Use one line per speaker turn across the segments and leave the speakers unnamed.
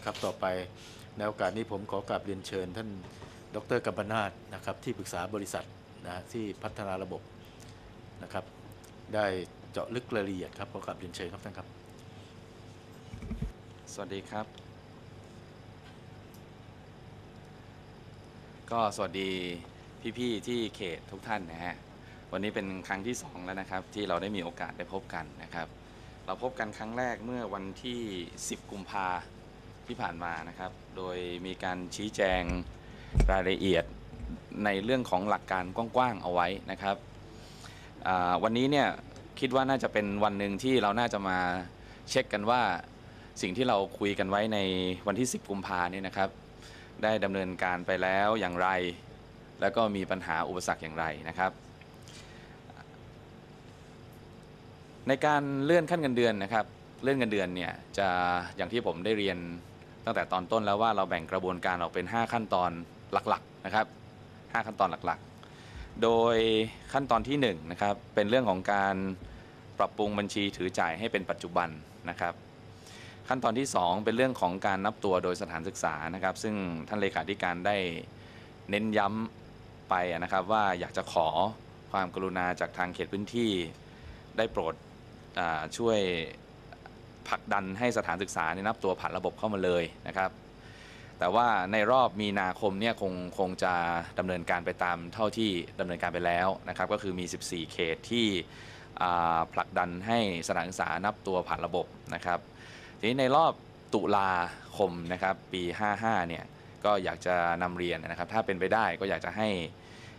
นะครับต่อไปในโอกาสนี้ผมขอกราบเรียนเชิญ ท่านดรกัมปนาตนะครับที่ปรึกษาบริษัทนะที่พัฒนาระบบนะครับ ได้เจาะลึกรายละเอียดครับขอกราบเรียนเชิญครับท่านครับ
สวัสดีครับ ก็สวัสดีพี่ๆที่เขตทุกท่านนะฮะวันนี้เป็นครั้งที่สองแล้วนะครับ ที่เราได้มีโอกาสได้พบกันนะครับ เราพบกันครั้งแรกเมื่อวันที่ 10 กุมภา ที่ผ่านมานะครับ โดยมีการชี้แจงรายละเอียดในเรื่องของหลักการกว้างๆเอาไว้นะครับ วันนี้เนี่ยคิดว่าน่าจะเป็นวันหนึ่งที่เราน่าจะมาเช็คกันว่าสิ่งที่เราคุยกันไว้ในวันที่ 10 กุมภาเนี่ยนะครับ ได้ดำเนินการไปแล้วอย่างไร แล้วก็มีปัญหาอุปสรรคอย่างไรนะครับ ในการเลื่อนขั้นเงินเดือนนะครับ เลื่อนเงินเดือนเนี่ยจะอย่างที่ผมได้เรียน ตั้งแต่ตอนต้นแล้วว่าเราแบ่งกระบวนการออกเป็น 5 ขั้นตอนหลักๆนะครับ 5 ขั้นตอนหลักๆ โดยขั้นตอนที่1นะครับเป็นเรื่องของการปรับปรุงบัญชีถือจ่ายให้เป็นปัจจุบันนะครับ ขั้นตอนที่ 2 เป็นเรื่องของการนับตัวโดยสถานศึกษานะครับ ซึ่งท่านเลขาธิการได้เน้นย้ำไปนะครับว่าอยากจะขอความกรุณาจากทางเขตพื้นที่ได้โปรดช่วย ผลักดันให้สถานศึกษาเนี่ยนับตัวผ่านระบบเข้ามาเลยนะครับ แต่ว่าในรอบมีนาคมเนี่ยคงคงจะดำเนินการไปตามเท่าที่ดำเนินการไปแล้วนะครับ ก็คือมี 14 เขตที่ผลักดันให้สถานศึกษานับตัวผ่านระบบนะครับ ทีนี้ในรอบตุลาคมนะครับปี 55 เนี่ยก็อยากจะนำเรียนนะครับ ถ้าเป็นไปได้ก็อยากจะให้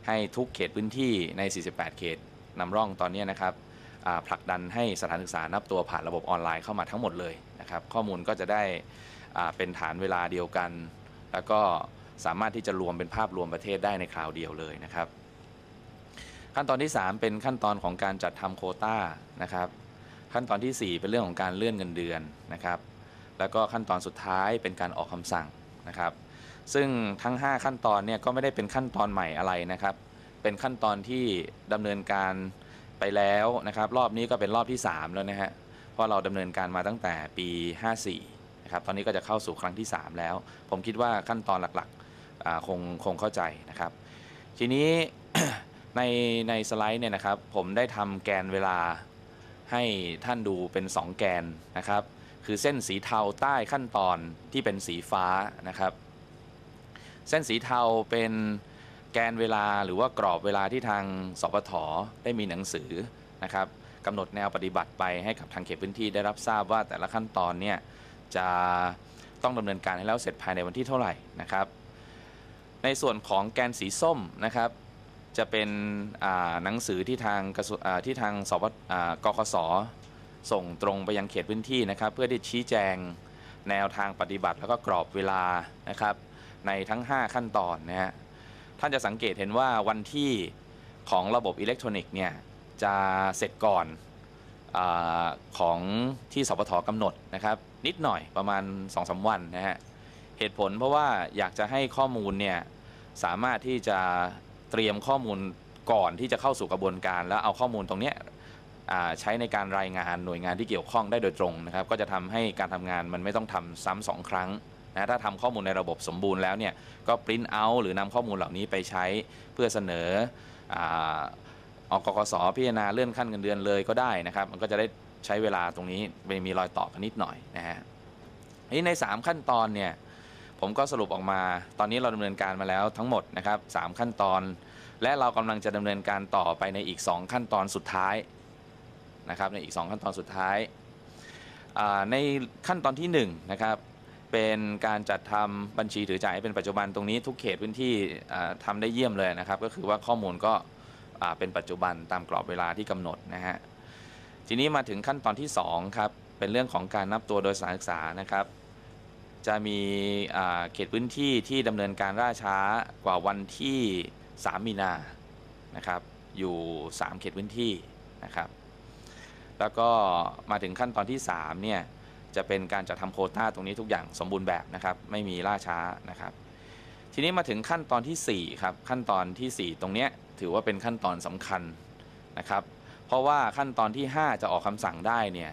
ให้ทุกเขตพื้นที่ใน 48 เขตนำร่องตอนนี้นะครับ ผลักดันให้สถานศึกษานับตัวผ่านระบบออนไลน์เข้ามาทั้งหมดเลยนะครับข้อมูลก็จะได้เป็นฐานเวลาเดียวกัน แล้วก็สามารถที่จะรวมเป็นภาพรวมประเทศได้ในคราวเดียวเลยนะครับ ขั้นตอนที่ 3 เป็นขั้นตอนของการจัดทำโคต้านะครับ ขั้นตอนทีสี่ 4 เป็นเรื่องของการเลื่อนเงินเดือนนะครับ แล้วก็ขั้นตอนสุดท้ายเป็นการออกคำสั่งนะครับ ซึ่งทั้ง 5 ขั้นตอนเนี่ยก็ไม่ได้เป็นขั้นตอนใหม่อะไรนะครับ เป็นขั้นตอนที่ดำเนินการ ไปแล้วนะครับ รอบนี้ก็เป็นรอบที่ 3 แล้วนะฮะเพราะเราดำเนินการมาตั้งแต่ปี 54นะครับตอนนี้ก็จะเข้าสู่ครั้งที่ 3 แล้ว ผมคิดว่าขั้นตอนหลักๆคงคงเข้าใจนะครับ ทีนี้ในในสไลด์เนี่ยนะครับ ผมได้ทำแกนเวลาให้ท่านดูเป็น 2 แกนนะครับ คือเส้นสีเทาใต้ขั้นตอนที่เป็นสีฟ้านะครับ เส้นสีเทาเป็น แกนเวลาหรือว่ากรอบเวลาที่ทางสปทได้มีหนังสือนะครับกำหนดแนวปฏิบัติไปให้กับทางเขตพื้นที่ได้รับทราบว่าแต่ละขั้นตอนเนี่ยจะต้องดำเนินการให้แล้วเสร็จภายในวันที่เท่าไหร่นะครับ ในส่วนของแกนสีส้มนะครับ จะเป็นหนังสือที่ทางกระทรวงที่ทางสวอ่ากคสส่งตรงไปยังเขตพื้นที่นะครับ เพื่อที่ชี้แจงแนวทางปฏิบัติแล้วก็กรอบเวลานะครับ ในทั้ง 5 ขั้นตอนนะฮะ ท่านจะสังเกตเห็นว่าวันที่ของระบบอิเล็กทรอนิกส์เนี่ยจะเสร็จก่อนอของที่สปทกำหนดนะครับ นิดหน่อยประมาณ2-3วันนะฮะเหตุผลเพราะว่าอยากจะให้ข้อมูลเนี่ยสามารถที่จะเตรียมข้อมูลก่อนที่จะเข้าสู่กระบวนการ แล้วเอาข้อมูลตรงนี้ใช้ในการรายงานหน่วยงานที่เกี่ยวข้องได้โดยตรงนะครับ ก็จะทำให้การทำงานมันไม่ต้องทำซ้ำสองครั้ง นะถ้าทำข้อมูลในระบบสมบูรณ์แล้วเนี่ยก็ปริ้นเอาหรือนำข้อมูลเหล่านี้ไปใช้เพื่อเสนออออกกสพิจารณาเลื่อนขั้นเงินเดือนเลยก็ได้นะครับ มันก็จะได้ใช้เวลาตรงนี้ไม่มีรอยต่อกันนิดหน่อยนะฮะทีนี้ใน 3 ขั้นตอนเนี่ยผมก็สรุปออกมา ตอนนี้เราดำเนินการมาแล้วทั้งหมดนะครับสามขั้นตอน และเรากำลังจะดำเนินการต่อไปในอีก 2 ขั้นตอนสุดท้ายนะครับในอีก 2 ขั้นตอนสุดท้ายในขั้นตอนที่1นะครับ เป็นการจัดทำบัญชีถือจ่ายให้เป็นปัจจุบันตรงนี้ทุกเขตพื้นที่อ่าทำได้เยี่ยมเลยนะครับ ก็คือว่าข้อมูลก็เป็นปัจจุบันตามกรอบเวลาที่กำหนดนะฮะทีนี้มาถึงขั้นตอนที่2ครับเป็นเรื่องของการนับตัวโดยสานศึกษานะครับ จะมีเขตพื้นที่ที่ดำเนินการล่าช้ากว่าวันที่ 3 มีนานะครับอยู่ 3 เขตพื้นที่นะครับ แล้วก็มาถึงขั้นตอนที่3เนี่ย จะเป็นการจัดทำโคต้าตรงนี้ทุกอย่างสมบูรณ์แบบนะครับ ไม่มีล่าช้านะครับ ทีนี้มาถึงขั้นตอนที่4ครับขั้นตอนทีสี่ 4 ตรงนี้ถือว่าเป็นขั้นตอนสำคัญนะครับ เพราะว่าขั้นตอนที่ 5 จะออกคำสั่งได้เนี่ย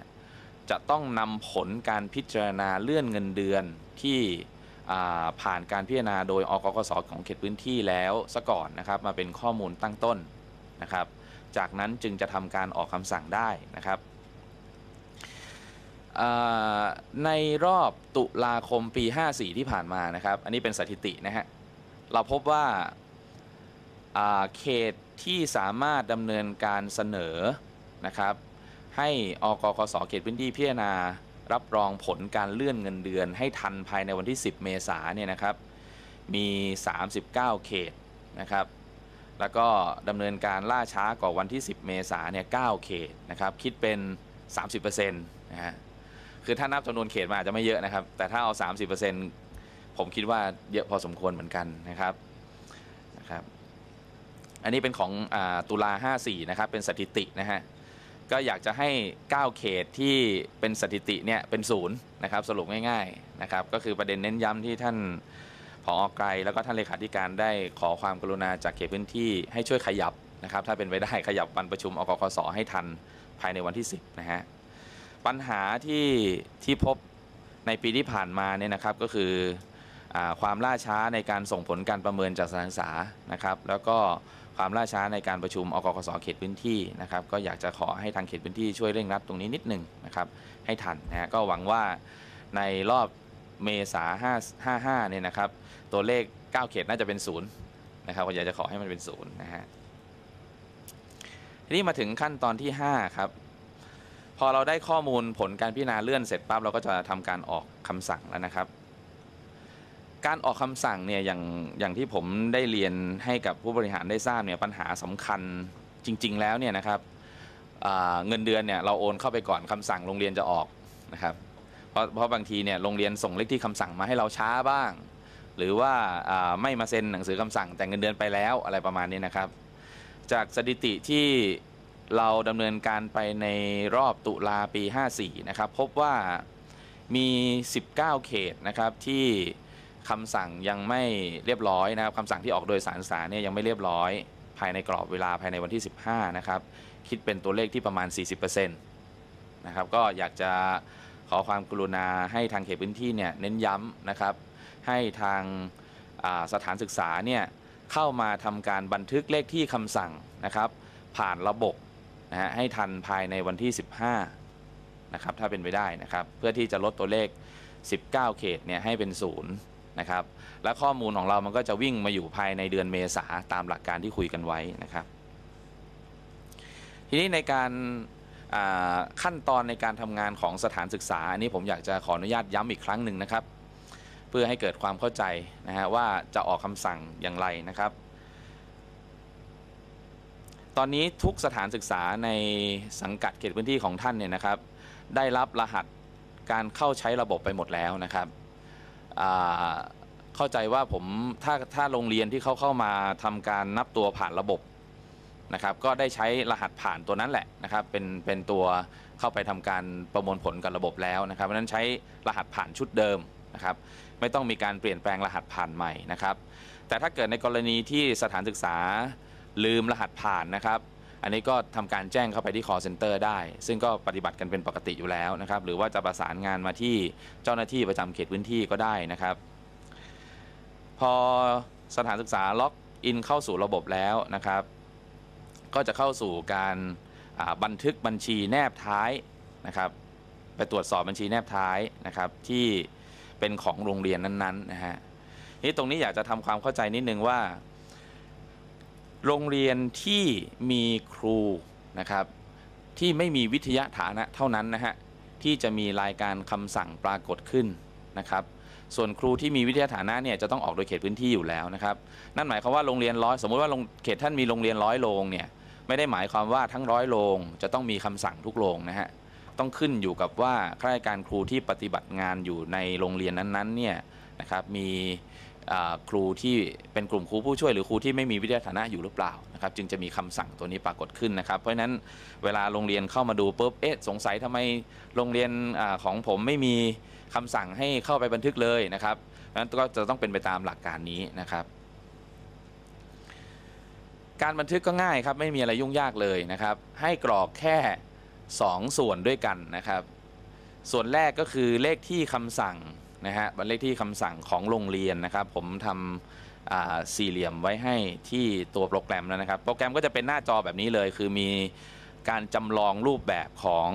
จะต้องนำผลการพิจารณาเลื่อนเงินเดือนที่ผ่านการพิจารณาโดยอกกสของเขตพื้นที่แล้วซะก่อนนะครับมาเป็นข้อมูลตั้งต้นนะครับ จากนั้นจึงจะทำการออกคำสั่งได้นะครับ ในรอบตุลาคมปี 54 ที่ผ่านมานะครับ อันนี้เป็นสถิตินะฮะ เราพบว่าเขตที่สามารถดำเนินการเสนอนะครับ ให้อกกสเขตพื้นที่พิจารณารับรองผลการเลื่อนเงินเดือน ให้ทันภายในวันที่ 10 เมษาเนี่ยนะครับ มี 39 เขตนะครับ แล้วก็ดำเนินการล่าช้ากว่าวันที่ 10 เมษาเนี่ย 9 เขตนะครับ คิดเป็น 30%นะฮะ คือถ้านับจำนวนเขตมันอาจจะไม่เยอะนะครับ แต่ถ้าเอา 30%ผมคิดว่าเยอะพอสมควรเหมือนกันนะครับนะครับ อันนี้เป็นของอตุลา54 นะครับ เป็นสถิตินะฮะ ก็อยากจะให้ 9 เขตที่เป็นสถิติเนี่ยเป็นศูนย์นะครับ สรุปง่ายๆนะครับ ก็คือประเด็นเน้นย้ำที่ท่านผอไกรแล้วก็ท่านเลขาธิการได้ขอความกรุณาจากเขตพื้นที่ให้ช่วยขยับนะครับ ถ้าเป็นไปได้ขยับวันประชุมอกกสให้ทันภายในวันที่ 10 นะฮะ ปัญหาที่ที่พบในปีที่ผ่านมาเนี่ยนะครับก็คืออความล่าช้าในการส่งผลการประเมินจากสถานศึกษานะครับ แล้วก็ความล่าช้าในการประชุมอกกสเขตพื้นที่นะครับ ก็อยากจะขอให้ทางเขตพื้นที่ช่วยเร่งรัดตรงนี้นิดหนึ่งนะครับ ให้ทันนะฮะก็หวังว่าในรอบเมษา5 55เนี่ยนะครับ ตัวเลข 9 เขตน่าจะเป็นศูนย์นะครับก็อยากจะขอให้มันเป็นศูนย์นะฮะทีนี้มาถึงขั้นตอนที่ 5 ครับ พอเราได้ข้อมูลผลการพิจารณาเลื่อนเสร็จปั๊บเราก็จะทำการออกคำสั่งแล้วนะครับ การออกคำสั่งเนี่ยอย่างอย่างที่ผมได้เรียนให้กับผู้บริหารได้ทราบเนี่ยปัญหาสำคัญจริง ๆ แล้วเนี่ยนะครับเงินเดือนเนี่ยเราโอนเข้าไปก่อนคำสั่งโรงเรียนจะออกนะครับ เพราะเพราะบางทีเนี่ยโรงเรียนส่งเลขที่คำสั่งมาให้เราช้าบ้าง หรือว่าอ่าไม่มาเซ็นหนังสือคำสั่งแต่เงินเดือนไปแล้วอะไรประมาณนี้นะครับ จากสถิติที่ เราดำเนินการไปในรอบตุลาปี 54 นะครับ พบว่ามี 19 เขตนะครับที่คำสั่งยังไม่เรียบร้อยนะครับคำสั่งที่ออกโดยสารศึกษาเนี่ยยังไม่เรียบร้อย ภายในกรอบเวลาภายในวันที่ 15 นะครับ คิดเป็นตัวเลขที่ประมาณ 40%นะครับก็อยากจะขอความกรุณาให้ทางเขตพื้นที่เนี่ยเน้นย้ำนะครับ ให้ทางาสถานศึกษาเนี่ยเข้ามาทำการบันทึกเลขที่คำสั่งนะครับ ผ่านระบบ นะฮะให้ทันภายในวันที่ 15นะครับถ้าเป็นไปได้นะครับ เพื่อที่จะลดตัวเลข 19 เขตเนี่ยให้เป็นศูนย์นะครับ และข้อมูลของเรามันก็จะวิ่งมาอยู่ภายในเดือนเมษาตามหลักการที่คุยกันไว้นะครับ ทีนี้ในการขั้นตอนในการทำงานของสถานศึกษา อันนี้ผมอยากจะขออนุญาตย้ำอีกครั้งหนึ่งนะครับ เพื่อให้เกิดความเข้าใจนะฮะว่าจะออกคำสั่งอย่างไรนะครับ ตอนนี้ทุกสถานศึกษาในสังกัดเขตพื้นที่ของท่านเนี่ยนะครับ ได้รับรหัสการเข้าใช้ระบบไปหมดแล้วนะครับเข้าใจว่าผมถ้าถ้าโรงเรียนที่เขาเข้ามาทำการนับตัวผ่านระบบนะครับ ก็ได้ใช้รหัสผ่านตัวนั้นแหละนะครับ เป็นเป็นตัวเข้าไปทำการประมวลผลกับระบบแล้วนะครับเพราะฉะนั้นใช้รหัสผ่านชุดเดิมนะครับ ไม่ต้องมีการเปลี่ยนแปลงรหัสผ่านใหม่นะครับ แต่ถ้าเกิดในกรณีที่สถานศึกษา ลืมรหัสผ่านนะครับ อันนี้ก็ทำการแจ้งเข้าไปที่ call center ได้ ซึ่งก็ปฏิบัติกันเป็นปกติอยู่แล้วนะครับ หรือว่าจะประสานงานมาที่เจ้าหน้าที่ประจำเขตพื้นที่ก็ได้นะครับ พอสถานศึกษาล็อกอินเข้าสู่ระบบแล้วนะครับ ก็จะเข้าสู่การบันทึกบัญชีแนบท้ายนะครับ ไปตรวจสอบบัญชีแนบท้ายนะครับที่เป็นของโรงเรียนนั้นๆนะฮะนี่ตรงนี้อยากจะทำความเข้าใจนิดนึงว่า โรงเรียนที่มีครูนะครับ ที่ไม่มีวิทยาฐานะเท่านั้นนะฮะที่จะมีรายการคำสั่งปรากฏขึ้นนะครับ ส่วนครูที่มีวิทยาฐานะเนี่ยจะต้องออกโดยเขตพื้นที่อยู่แล้วนะครับ นั่นหมายความว่าโรงเรียนร้อยสมมติว่าโรงเขตท่านมีโรงเรียนร้อยโรงเนี่ยไม่ได้หมายความว่าทั้งร้อยโรงจะต้องมีคำสั่งทุกโรงนะฮะต้องขึ้นอยู่กับว่าข้าราชการครูที่ปฏิบัติงานอยู่ในโรงเรียนนั้นๆเนี่ยนะครับมี ครูที่เป็นกลุ่มครูผู้ช่วยหรือครูที่ไม่มีวิทยาฐานะอยู่หรือเปล่านะครับจึงจะมีคำสั่งตัวนี้ปรากฏขึ้นนะครับเพราะฉะนั้นเวลาโรงเรียนเข้ามาดูปุ๊บเอ๊ะสงสัยทำไมโรงเรียนอของผมไม่มีคำสั่งให้เข้าไปบันทึกเลยนะครับเพราะฉะนั้นก็จะต้องเป็นไปตามหลักการนี้นะครับ การบันทึกก็ง่ายครับไม่มีอะไรยุ่งยากเลยนะครับ ให้กรอกแค่ 2 ส่วนด้วยกันนะครับ ส่วนแรกก็คือเลขที่คำสั่ง นะฮะบันเลขที่คำสั่งของโรงเรียนนะครับ ผมทำอ่าสี่เหลี่ยมไว้ให้ที่ตัวโปรแกรมแล้วนะครับ โปรแกรมก็จะเป็นหน้าจอแบบนี้เลย คือมีการจำลองรูปแบบของ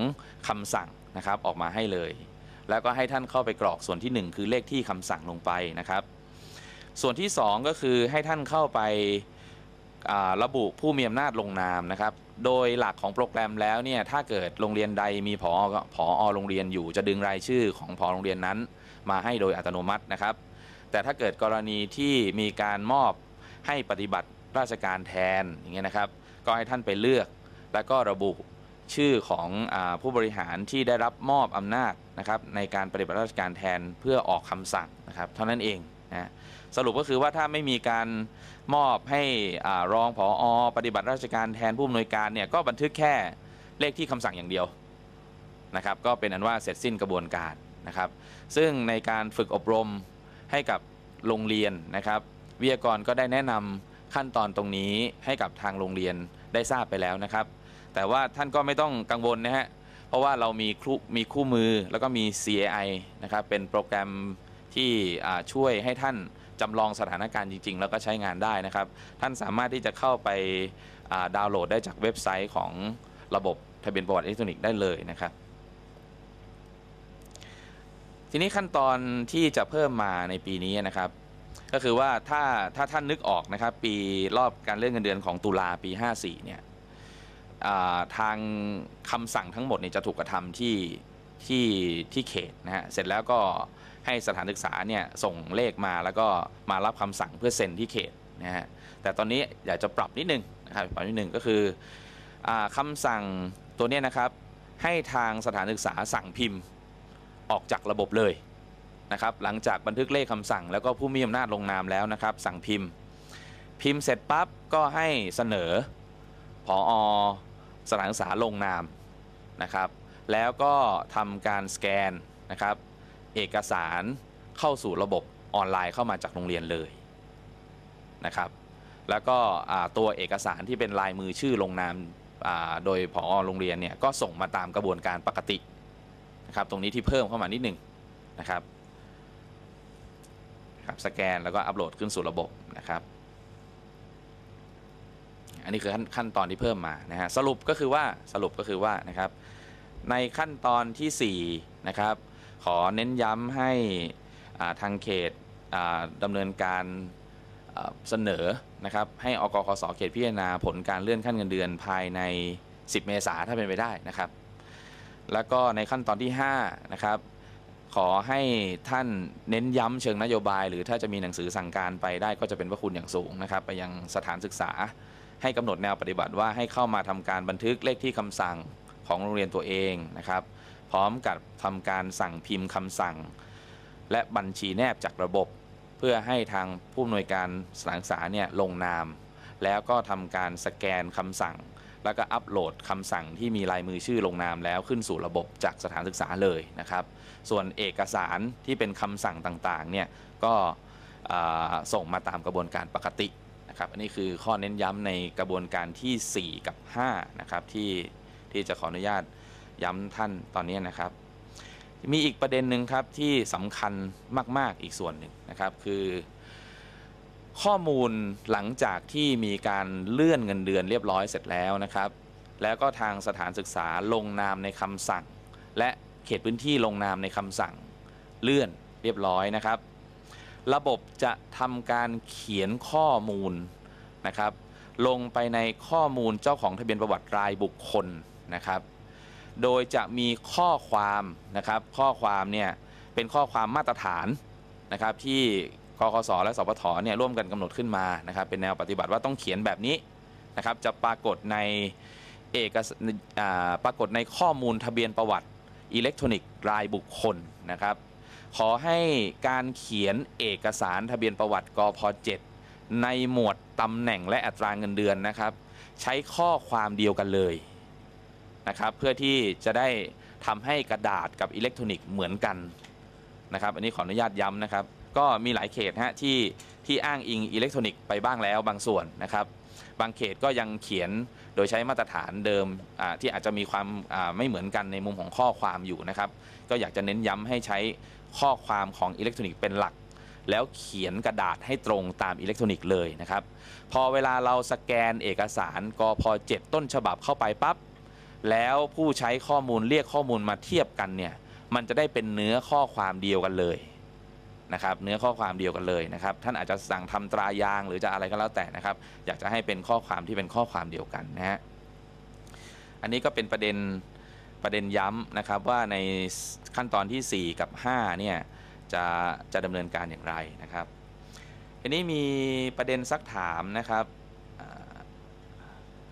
คำสั่งนะครับออกมาให้เลย แล้วก็ให้ท่านเข้าไปกรอกส่วนที่หนึ่งคือเลขที่คำสั่งลงไปนะครับ ส่วนที่สองก็คือให้ท่านเข้าไประบุผู้มีอำนาจลงนามนะครับ โดยหลักของโปรแกรมแล้วเนี่ยถ้าเกิดโรงเรียนใดมีผอผอโรงเรียนอยู่จะดึงรายชื่อของผอโรงเรียนนั้น มาให้โดยอัตโนมัตินะครับ แต่ถ้าเกิดกรณีที่มีการมอบให้ปฏิบัติราชการแทนอย่างเงี้ยนะครับ ก็ให้ท่านไปเลือก แล้วก็ระบุชื่อของอผู้บริหารที่ได้รับมอบอำนาจนะครับในการปฏิบัติราชการแทนเพื่อออกคำสั่งนะครับ เท่านั้นเองนะสรุปก็คือว่าถ้าไม่มีการมอบให้อรองผออปฏิบัติราชการแทนผู้อำนวยการเนี่ยก็บันทึกแค่เลขที่คำสั่งอย่างเดียวนะครับ ก็เป็นอันว่าเสร็จสิ้นกระบวนการ นะครับ ซึ่งในการฝึกอบรมให้กับโรงเรียนนะครับ วิทยากรก็ได้แนะนำขั้นตอนตรงนี้ให้กับทางโรงเรียนได้ทราบไปแล้วนะครับ แต่ว่าท่านก็ไม่ต้องกังวลนะฮะเพราะว่าเรามีครูมีคู่มือแล้วก็มี CAI นะครับเป็นโปรแกรมที่ช่วยให้ท่านจำลองสถานการณ์จริง ๆ แล้วก็ใช้งานได้นะครับ ท่านสามารถที่จะเข้าไปดาวน์โหลดได้จากเว็บไซต์ของระบบทะเบียนประวัติอิเล็กทรอนิกส์ได้เลยนะครับ ทีนี้ขั้นตอนที่จะเพิ่มมาในปีนี้นะครับ ก็คือว่าถ้าถ้าท่านนึกออกนะครับ ปีรอบการเลื่อนเงินเดือนของตุลาปี 54 เนี่ยทางคำสั่งทั้งหมดเนี่ยจะถูกกระทำที่ที่ที่เขตนะฮะเสร็จแล้วก็ให้สถานศึกษาเนี่ยส่งเลขมาแล้วก็มารับคำสั่งเพื่อเซ็นที่เขตนะฮะแต่ตอนนี้อยากจะปรับนิดนึงนะครับปรับนิดนึงก็คืออาคำสั่งตัวเนี้ยนะครับให้ทางสถานศึกษาสั่งพิมพ์ ออกจากระบบเลยนะครับหลังจากบันทึกเลขคำสั่ง แล้วก็ผู้มีอำนาจลงนามแล้วนะครับ สั่งพิมพ์ พิมพ์เสร็จปั๊บก็ให้เสนอผอสถานศึกษาลงนามนะครับ แล้วก็ทำการสแกนนะครับ เอกสารเข้าสู่ระบบออนไลน์เข้ามาจากโรงเรียนเลยนะครับ แล้วก็ตัวเอกสารที่เป็นลายมือชื่อลงนามโดยผอโรงเรียนเนี่ยก็ส่งมาตามกระบวนการปกติ นะครับตรงนี้ที่เพิ่มเข้ามานิดหนึ่งนะครับครับสแกนแล้วก็อัปโหลดขึ้นสู่ระบบนะครับ อันนี้คือขั้นขั้นตอนที่เพิ่มมานะฮะสรุปก็คือว่าสรุปก็คือว่านะครับ ในขั้นตอนที่4นะครับขอเน้นย้ำให้ทางเขตอ่าดำเนินการเสนอนะครับให้อกคสเขตพิจารณาผลการเลื่อนขั้นเงินเดือนภายใน 10 เมษาถ้าเป็นไปได้นะครับ แล้วก็ในขั้นตอนที่5นะครับขอให้ท่านเน้นย้ำเชิงนโยบาย หรือถ้าจะมีหนังสือสั่งการไปได้ก็จะเป็นพระคุณอย่างสูงนะครับ ไปยังสถานศึกษา ให้กำหนดแนวปฏิบัติว่าให้เข้ามาทำการบันทึกเลขที่คำสั่งของโรงเรียนตัวเองนะครับ พร้อมกับทำการสั่งพิมพ์คำสั่ง และบัญชีแนบจากระบบ เพื่อให้ทางผู้อำนวยการสถานศึกษาเนี่ยลงนาม แล้วก็ทำการสแกนคำสั่ง แล้วก็อัปโหลดคำสั่งที่มีลายมือชื่อลงนามแล้วขึ้นสู่ระบบจากสถานศึกษาเลยนะครับ ส่วนเอกสารที่เป็นคำสั่งต่างๆเนี่ยก็ส่งมาตามกระบวนการปกตินะครับ อันนี้คือข้อเน้นย้ำในกระบวนการทีสี่4 กับ5นะครับที่ที่จะขออนุญาตย้ำท่านตอนนี้นะครับ มีอีกประเด็นหนึ่งครับที่สำคัญมาก ๆอีกส่วนหนึ่งนะครับ คือ ข้อมูลหลังจากที่มีการเลื่อนเงินเดือนเรียบร้อยเสร็จแล้วนะครับ แล้วก็ทางสถานศึกษาลงนามในคำสั่ง และเขตพื้นที่ลงนามในคำสั่ง เลื่อนเรียบร้อยนะครับ ระบบจะทำการเขียนข้อมูลนะครับ ลงไปในข้อมูลเจ้าของทะเบียนประวัติรายบุคคลนะครับ โดยจะมีข้อความนะครับ ข้อความเนี่ยเป็นข้อความมาตรฐานนะครับที่ คสและสปทเนี่ยร่วมกันกำหนดขึ้นมานะครับเป็นแนวปฏิบัติว่าต้องเขียนแบบนี้นะครับจะปรากฏในเอกสอ่าปรากฏในข้อมูลทะเบียนประวัติอิเล็กทรอนิกส์รายบุคคลนะครับขอให้การเขียนเอกสารทะเบียนประวัติกพ7ในหมวดตำแหน่งและอัตราเงินเดือนนะครับ ใช้ข้อความเดียวกันเลยนะครับเพื่อที่จะได้ทำให้กระดาษกับอิเล็กทรอนิกส์เหมือนกันนะครับ อันนี้ขออนุญาตย้ำนะครับ ก็มีหลายเขตฮะที่ที่อ้างอิงอิเล็กทรอนิกส์ไปบ้างแล้วบางส่วนนะครับบางเขตก็ยังเขียนโดยใช้มาตรฐานเดิมที่อาจจะมีความไม่เหมือนกันในมุมของข้อความอยู่นะครับ ก็อยากจะเน้นย้ำให้ใช้ข้อความของอิเล็กทรอนิกส์เป็นหลัก แล้วเขียนกระดาษให้ตรงตามอิเล็กทรอนิกส์เลยนะครับ พอเวลาเราสแกนเอกสารกพ7ต้นฉบับเข้าไปปั๊บแล้วผู้ใช้ข้อมูลเรียกข้อมูลมาเทียบกันเนี่ยมันจะได้เป็นเนื้อข้อความเดียวกันเลย นะครับเนื้อข้อความเดียวกันเลยนะครับท่านอาจจะสั่งทำตรายางหรือจะอะไรก็แล้วแต่นะครับ อยากจะให้เป็นข้อความที่เป็นข้อความเดียวกันนะฮะอันนี้ก็เป็นประเด็นประเด็นย้ำนะครับว่าในขั้นตอนที่ 4 กับ5เนี่ยจะจะดำเนินการอย่างไรนะครับทีนี้มีประเด็นซักถามนะครับ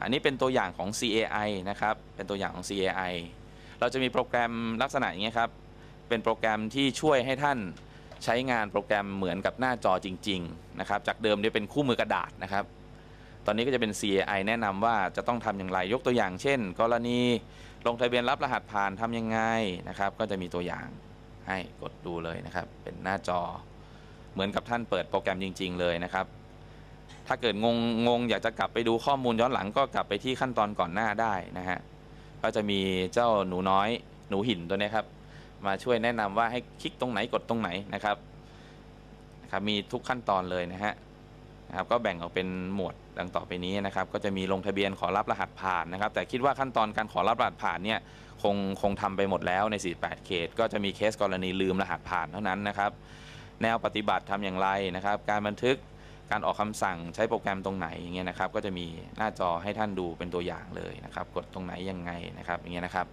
อันนี้เป็นตัวอย่างของ CAI นะครับเป็นตัวอย่างของ CAI เราจะมีโปรแกรมลักษณะอย่างเงี้ยครับเป็นโปรแกรมที่ช่วยให้ท่าน ใช้งานโปรแกรมเหมือนกับหน้าจอจริงๆนะครับจากเดิมเนี่ยเป็นคู่มือกระดาษนะครับ ตอนนี้ก็จะเป็น CAI แนะนำว่าจะต้องทำอย่างไรยกตัวอย่าง เช่น กรณีลงทะเบียนรับรหัสผ่านทำยังไงนะครับ ก็จะมีตัวอย่างให้กดดูเลยนะครับ เป็นหน้าจอ เหมือนกับท่านเปิดโปรแกรมจริง ๆ เลยนะครับ ถ้าเกิดงงงงอยากจะกลับไปดูข้อมูลย้อนหลังก็กลับไปที่ขั้นตอนก่อนหน้าได้นะฮะก็จะมีเจ้าหนูน้อยหนูหินตัวนี้ครับ มาช่วยแนะนำว่าให้คลิกตรงไหนกดตรงไหนนะครับนะครับมีทุกขั้นตอนเลยนะฮะนะครับก็แบ่งออกเป็นหมวดดังต่อไปนี้นะครับ ก็จะมีลงทะเบียนขอรับรหัสผ่านนะครับ แต่คิดว่าขั้นตอนการขอรับรหัสผ่านเนี่ยคงคงทำไปหมดแล้วใน 48 เขต ก็จะมีเคสกรณีลืมรหัสผ่านเท่านั้นนะครับ แนวปฏิบัติทำอย่างไรนะครับ การบันทึกการออกคำสั่งใช้โปรแกรมตรงไหนอย่างเงี้ยนะครับ ก็จะมีหน้าจอให้ท่านดูเป็นตัวอย่างเลยนะครับ กดตรงไหนยังไงนะครับอย่างเงี้ยนะครับ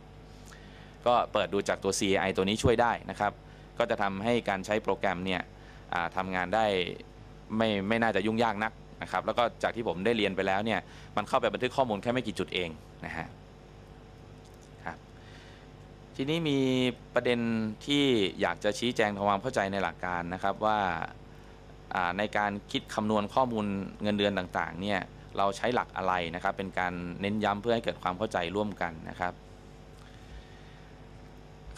ก็เปิดดูจากตัว C I ตัวนี้ช่วยได้นะครับ ก็จะทำให้การใช้โปรแกรมเนี่ยทำงานได้ไม่ไม่น่าจะยุ่งยากนักนะครับ แล้วก็จากที่ผมได้เรียนไปแล้วเนี่ยมันเข้าไปบันทึกข้อมูลแค่ไม่กี่จุดเองนะฮะครับทีนี้มีประเด็นที่อยากจะชี้แจงทำความเข้าใจในหลักการนะครับว่าในการคิดคำนวณข้อมูลเงินเดือนต่างๆเนี่ยเราใช้หลักอะไรนะครับ เป็นการเน้นย้ำเพื่อให้เกิดความเข้าใจร่วมกันนะครับ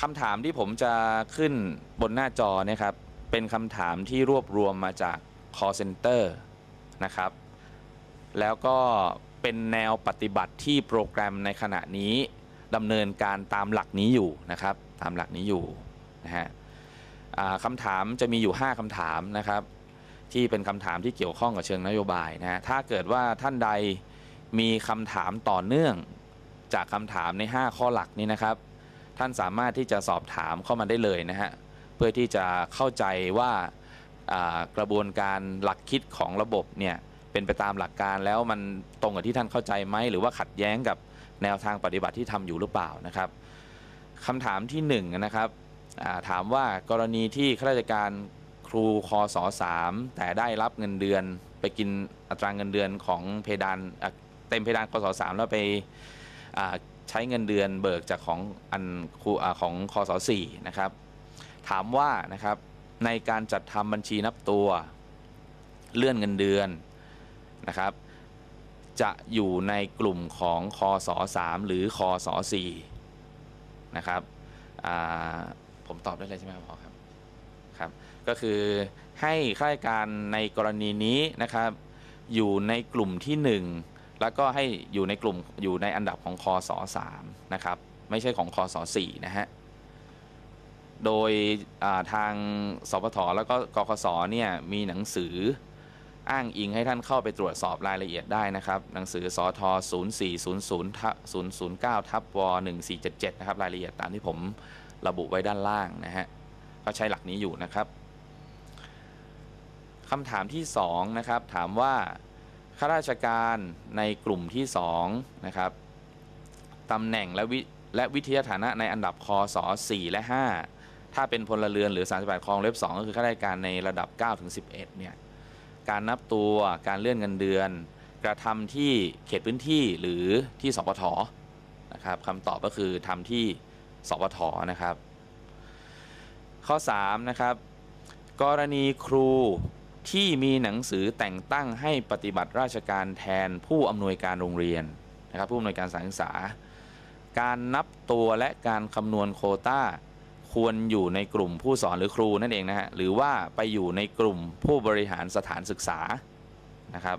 คำถามที่ผมจะขึ้นบนหน้าจอเนี่ยครับ เป็นคำถามที่รวบรวมมาจาก call center นะครับ แล้วก็เป็นแนวปฏิบัติที่โปรแกรมในขณะนี้ดำเนินการตามหลักนี้อยู่นะครับ ตามหลักนี้อยู่นะฮะคำถามจะมีอยู่ 5คำถามนะครับ ที่เป็นคำถามที่เกี่ยวข้องกับเชิงนโยบายนะฮะถ้าเกิดว่าท่านใดมีคำถามต่อเนื่อง จากคำถามใน 5 ข้อหลักนี้นะครับ ท่านสามารถที่จะสอบถามเข้ามาได้เลยนะฮะเพื่อที่จะเข้าใจว่ากระบวนการหลักคิดของระบบเนี่ยเป็นไปตามหลักการแล้วมันตรงกับที่ท่านเข้าใจไหมหรือว่าขัดแย้งกับแนวทางปฏิบัติที่ทำอยู่หรือเปล่านะครับคำถามที่1นงนะครับาถามว่ากรณีที่ข้าราชการครูคอสอสามแต่ได้รับเงินเดือน ไปกินอัตราเงินเดือนของเพดานเต็มเพดานคอสอสามแล้วไป ใช้เงินเดือนเบิกจากของอันครูของคอสอสี่นะครับ ถามว่านะครับในการจัดทำบัญชีนับตัวเลื่อนเงินเดือนนะครับ จะอยู่ในกลุ่มของคอสอ3หรือคอสอ4นะครับผมตอบได้เลยใช่ไหมครับพอครับครับก็คือให้ข้าราชการในกรณีนี้นะครับ อยู่ในกลุ่มที่ 1 แล้วก็ให้อยู่ในกลุ่มอยู่ในอันดับของคอสอ3นะครับ ไม่ใช่ของคอสอ4นะฮะ โดยาทางสพทแล้วก็กคสเนี่ยมีหนังสืออ้างอิงให้ท่านเข้าไปตรวจสอบรายละเอียดได้นะครับ หนังสือสอท0400009ทับว1477 นะครับ รายละเอียดตามที่ผมระบุไว้ด้านล่างนะฮะ ก็ใช้หลักนี้อยู่นะครับคำถามที่ 2 นะครับ ถามว่า ข้าราชการในกลุ่มที่2นะครับตำแหน่งและวิและวิทยาฐานะในอันดับคอสอ4และ 5 ถ้าเป็นพลเรือนหรือ 38คลองเล็บ2ก็คือข้าราชการในระดับ9ถึง11เนี่ยการนับตัวการเลื่อนเงินเดือน กระทำที่เขตพื้นที่หรือที่สปทนะครับคำตอบก็คือทำที่สปทนะครับ ข้อ3นะครับกรณีครู ที่มีหนังสือแต่งตั้งให้ปฏิบัติราชการแทนผู้อำนวยการโรงเรียนนะครับผู้อำนวยการสานศึกษา การนับตัวและการคำนวณโควต้า ควรอยู่ในกลุ่มผู้สอนหรือครูนั่นเองนะฮะหรือว่าไปอยู่ในกลุ่มผู้บริหารสถานศึกษานะครับ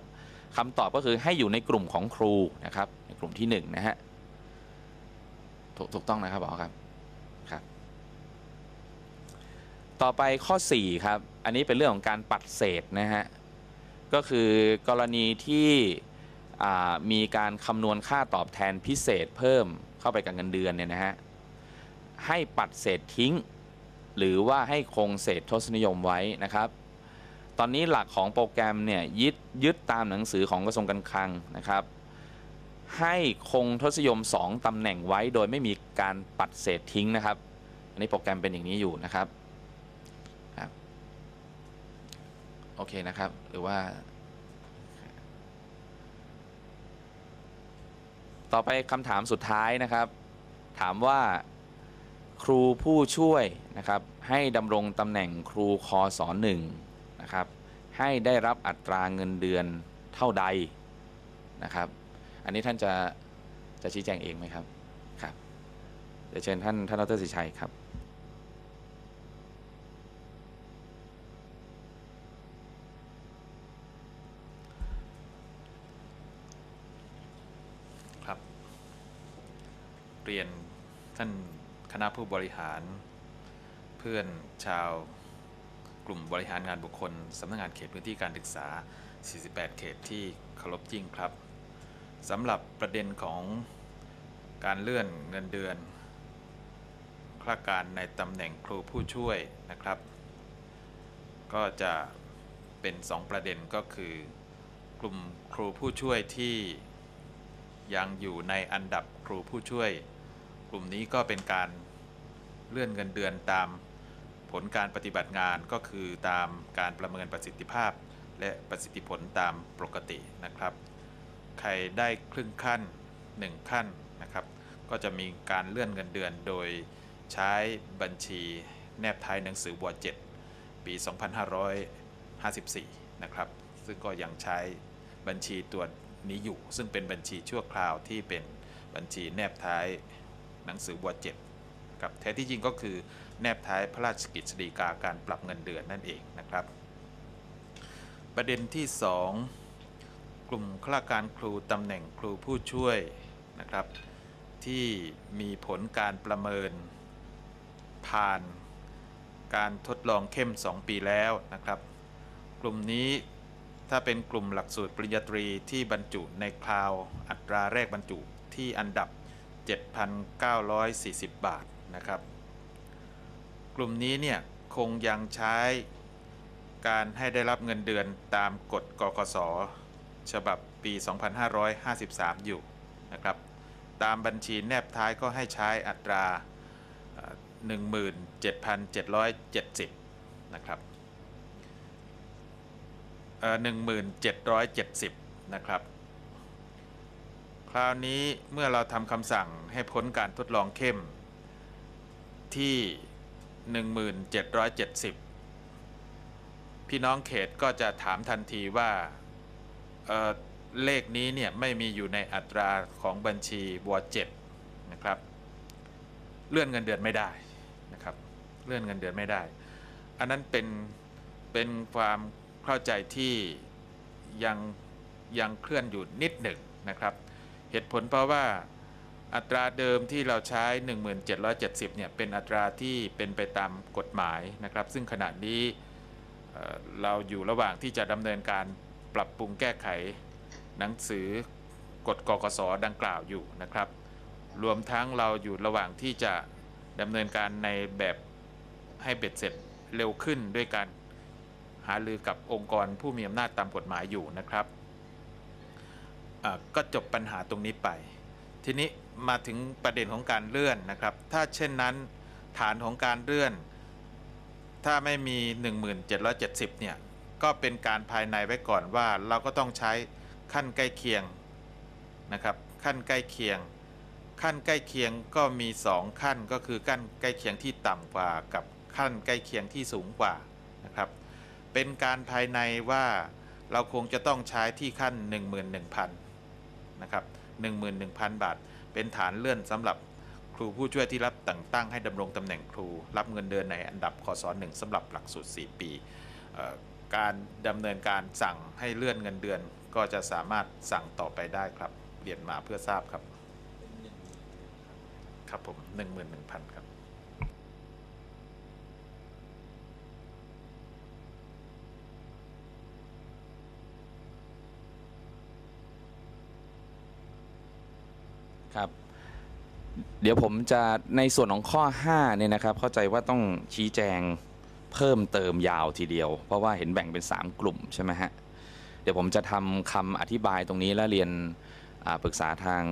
คำตอบก็คือให้อยู่ในกลุ่มของครูนะครับในกลุ่มที่หนึ่งนะฮะถูกถูกต้องนะครับผอครับครับ ต่อไปข้อ 4 ครับ อันนี้เป็นเรื่องของการปัดเศษนะฮะก็คือกรณีที่มีการคำนวณค่าตอบแทนพิเศษเพิ่มเข้าไปกับเงินเดือนเนี่ยนะฮะให้ปัดเศษทิ้ง หรือว่าให้คงเศษทศนิยมไว้นะครับ ตอนนี้หลักของโปรแกรมเนี่ยยึดยึดตามหนังสือของกระทรวงการคลังนะครับ ให้คงทศนิยม 2ตำแหน่งไว้โดยไม่มีการปัดเศษทิ้งนะครับ อันนี้โปรแกรมเป็นอย่างนี้อยู่นะครับ โอเคนะครับ หรือว่า ต่อไปคำถามสุดท้ายนะครับ ถามว่าครูผู้ช่วยนะครับ ให้ดำรงตำแหน่งครูคอสอนหนึ่งนะครับ ให้ได้รับอัตราเงินเดือนเท่าใดนะครับ อันนี้ท่านจะจะชี้แจงเองไหมครับ ครับเดี๋ยวเชิญท่านท่านดรสิชัยครับ
ครับ เรียน ท่านคณะผู้บริหาร เพื่อนชาวกลุ่มบริหารงานบุคคลสำนักงานเขตพื้นที่การศึกษา 48 เขตที่เคารพยิ่งครับสำหรับประเด็นของการเลื่อนเงินเดือนข้าราชการในตำแหน่งครูผู้ช่วยนะครับ ก็จะเป็น 2 ประเด็นก็คือ กลุ่มครูผู้ช่วยที่ยังอยู่ในอันดับครูผู้ช่วย กลุ่มนี้ก็เป็นการเลื่อนเงินเดือนตามผลการปฏิบัติงานก็คือตามการประเมินประสิทธิภาพ และประสิทธิผลตามปกตินะครับ ใครได้ครึ่งขั้น 1 ขั้นนะครับ ก็จะมีการเลื่อนเงินเดือนโดยใช้บัญชีแนบท้ายหนังสือบว7ปี 2554 นะครับ ซึ่งก็ยังใช้บัญชีตัวนี้อยู่ ซึ่งเป็นบัญชีชั่วคราวที่เป็นบัญชีแนบท้าย หนังสือว7ครับแท้ที่จริงก็คือแนบท้ายพระราชกิจสีกาการปรับเงินเดือนนั่นเองนะครับ ประเด็นที่ 2 กลุ่มข้าราชการครูตำแหน่งครูผู้ช่วยนะครับ ที่มีผลการประเมิน ผ่านการทดลองเข้ม 2 ปีแล้วนะครับ กลุ่มนี้ถ้าเป็นกลุ่มหลักสูตรปริญญาตรีที่บรรจุในคราวอัตราแรกบรรจุที่อันดับ 7,940 บาทนะครับ กลุ่มนี้เนี่ยคงยังใช้การให้ได้รับเงินเดือนตามกฎกกสฉบับปี 2553 อยู่นะครับ ตามบัญชีแนบท้ายก็ให้ใช้อัตราเอ่อ17,770 นะครับเอ่อ1770 นะครับ คราวนี้เมื่อเราทำคำสั่งให้พ้นการทดลองเข้ม ที่ 1770 พี่น้องเขตก็จะถามทันทีว่าเเลขนี้เนี่ยไม่มีอยู่ในอัตราของบัญชีว7นะครับ เลื่อนเงินเดือนไม่ได้นะครับ เลื่อนเงินเดือนไม่ได้ อันนั้นเป็นเป็นความเข้าใจที่ยังยังเคลื่อนอยู่นิดหนึ่งนะครับ เหตุผลเพราะว่าอัตราเดิมที่เราใช้ 1770 เนี่ย เป็นอัตราที่เป็นไปตามกฎหมายนะครับ ซึ่งขณะนี้เราอยู่ระหว่างที่จะดำเนินการปรับปรุงแก้ไขหนังสือกฎกกสดังกล่าวอยู่นะครับ รวมทั้งเราอยู่ระหว่างที่จะดำเนินการในแบบให้เบ็ดเสร็จเร็วขึ้นด้วยการหารือกับองค์กรผู้มีอำนาจตามกฎหมายอยู่นะครับ ก็จบปัญหาตรงนี้ไป ทีนี้มาถึงประเด็นของการเลื่อนนะครับ ถ้าเช่นนั้นฐานของการเลื่อน ถ้าไม่มี 1770 เนี่ย ก็เป็นการภายในไว้ก่อนว่าเราก็ต้องใช้ขั้นใกล้เคียงนะครับ ขั้นใกล้เคียง ขั้นใกล้เคียงก็มี 2 ขั้นก็คือขั้นใกล้เคียงที่ต่ำกว่ากับขั้นใกล้เคียงที่สูงกว่านะครับ เป็นการภายในว่าเราคงจะต้องใช้ที่ขั้น 11,000 นะครับ11,000 บาท เป็นฐานเลื่อนสำหรับครูผู้ช่วยที่รับแต่งตั้งให้ดำรงตำแหน่งครู รับเงินเดือนในอันดับคศหนึ่งสำหรับหลักสูตร 4 ปี การดำเนินการสั่งให้เลื่อนเงินเดือน ก็จะสามารถสั่งต่อไปได้ครับเรียนมาเพื่อทราบครับ ครับผม11,000ครับ
ครับ เดี๋ยวผมจะในส่วนของข้อ5เนี่ยนะครับ เข้าใจว่าต้องชี้แจงเพิ่มเติมยาวทีเดียว เพราะว่าเห็นแบ่งเป็น 3 กลุ่มใช่ไหมฮะเดี๋ยวผมจะทำคำอธิบายตรงนี้และเรียนปรึกษาทาง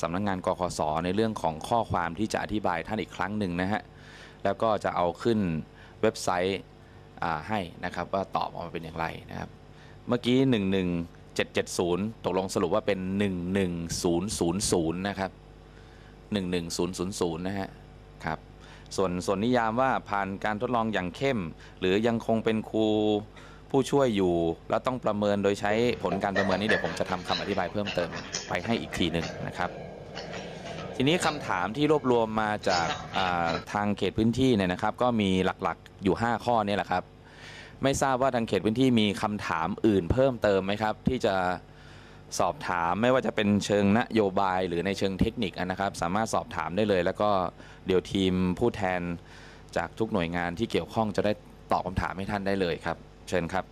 สำนักงงานกคสในเรื่องของข้อความที่จะอธิบายท่านอีกครั้งหนึ่งนะฮะแล้วก็จะเอาขึ้นเว็บไซต์ให้นะครับว่าตอบออกมาเป็นอย่างไรนะครับ เมื่อกี้ 770 ตกลงสรุปว่าเป็น 11000 นะครับ 11000 นะฮะ ครับ ส่วนส่วนนิยามว่าผ่านการทดลองอย่างเข้ม หรือยังคงเป็นครูผู้ช่วยอยู่ แล้วต้องประเมินโดยใช้ผลการประเมินนี้เดี๋ยวผมจะทำคำอธิบายเพิ่มเติมไปให้อีกทีหนึ่งนะครับทีนี้คำถามที่รวบรวมมาจากาทางเขตพื้นที่เนี่ยนะครับ ก็มีหลักๆอยู่ 5 ข้อนี่แหละครับ ไม่ทราบว่าทางเขตพื้นที่มีคำถามอื่นเพิ่มเติมไหมครับ ที่จะสอบถามไม่ว่าจะเป็นเชิงนโยบายหรือในเชิงเทคนิคนะครับ สามารถสอบถามได้เลย แล้วก็เดี๋ยวทีมผู้แทนจากทุกหน่วยงานที่เกี่ยวข้องจะได้ตอบคำถามให้ท่านได้เลยครับ เชิญครับ